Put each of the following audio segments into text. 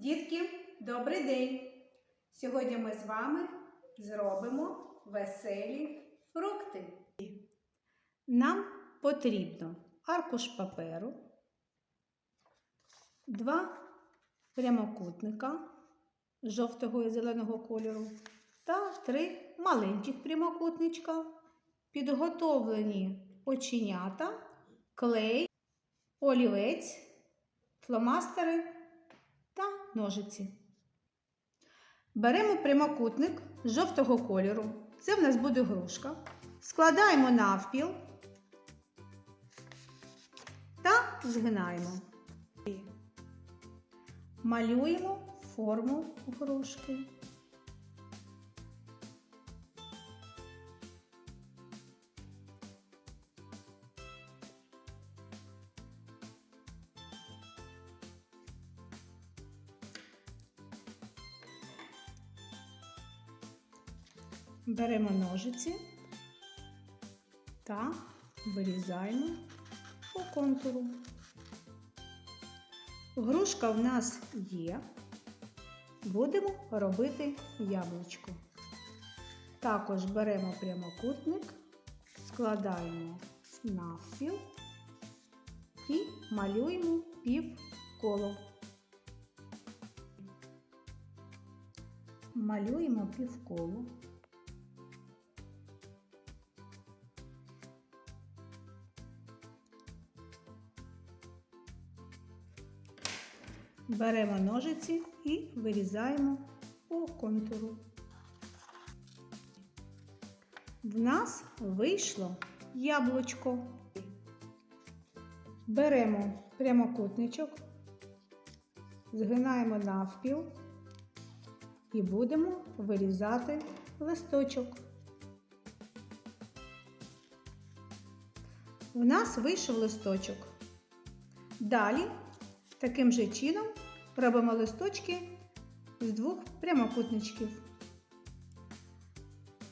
Дітки, добрий день! Сьогодні ми з вами зробимо веселі фрукти. Нам потрібно аркуш паперу, два прямокутника жовтого і зеленого кольору та три маленьких прямокутничка, підготовлені оченята, клей, олівець, фломастери ножиці. Беремо прямокутник жовтого кольору. Це в нас буде грушка. Складаємо навпіл та згинаємо. Малюємо форму грушки. Беремо ножиці та вирізаємо по контуру. Грушка в нас є. Будемо робити яблучко. Також беремо прямокутник, складаємо навпіл і малюємо пів коло. Малюємо півколо. Беремо ножиці і вирізаємо по контуру. В нас вийшло яблучко. Беремо прямокутничок, згинаємо навпіл і будемо вирізати листочок. В нас вийшов листочок. Далі Таким же чином робимо листочки з двох прямокутничків.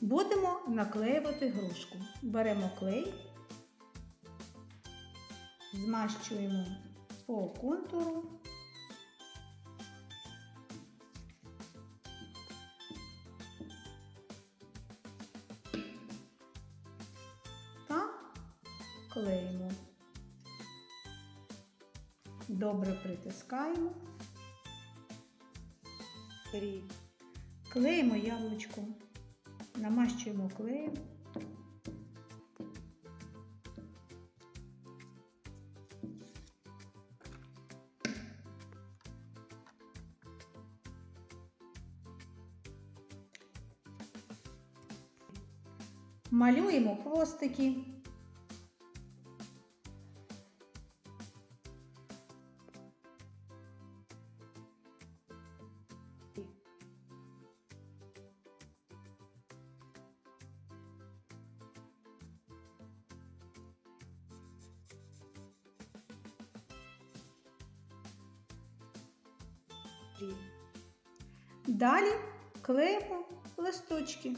Будемо наклеювати грушку. Беремо клей, змащуємо по контуру. Та клеїмо. Добре притискаємо. Клеїмо яблучко, намащуємо клеєм. Малюємо хвостики. Далі клеїмо листочки.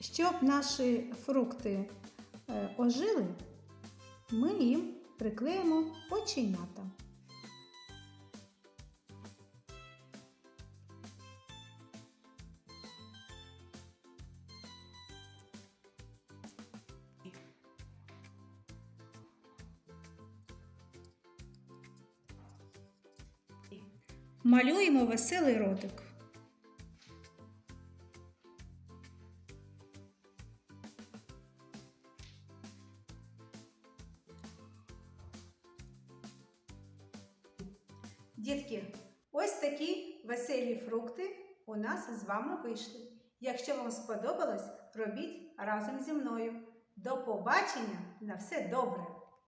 Щоб наші фрукти е, ожили, ми їм приклеїмо оченята. Малюємо веселий ротик. Дітки, ось такі веселі фрукти у нас з вами вийшли. Якщо вам сподобалось, робіть разом зі мною. До побачення! На все добре!